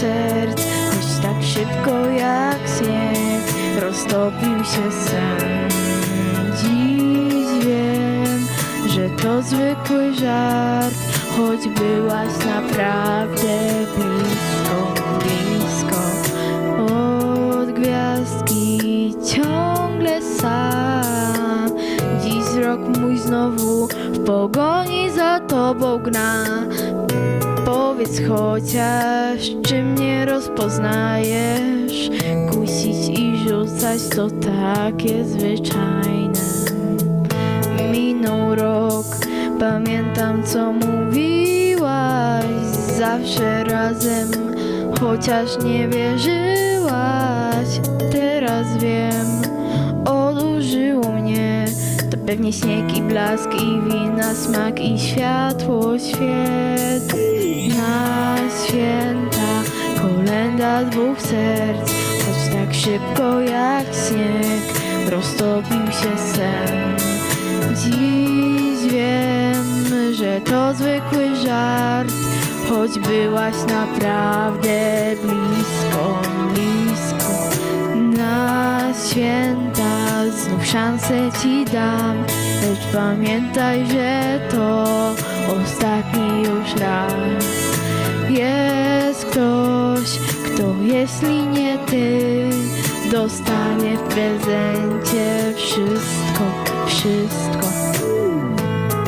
serc Choć tak szybko jak śnieg Roztopił się sen Dziś wiem, że to zwykły żart Choć byłaś naprawdę blisko, blisko. Od gwiazdki ciągle sam. Wzrok mój znowu w pogoni za tobą gna. Powiedz chociaż, czy mnie rozpoznajesz? Kusić i rzucać to takie zwyczajne. Minął rok, pamiętam co mówiłaś. Zawsze razem, chociaż nie wierzyłaś. Teraz wiem, pewnie śnieg i blask i wina, smak i światło świec. Na święta kolenda dwóch serc, choć tak szybko jak śnieg roztopił się sen. Dziś wiem, że to zwykły żart, choć byłaś naprawdę blisko, blisko. Znów szansę ci dam, lecz pamiętaj, że to ostatni już raz. Jest ktoś, kto jeśli nie ty, dostanie w prezencie wszystko, wszystko.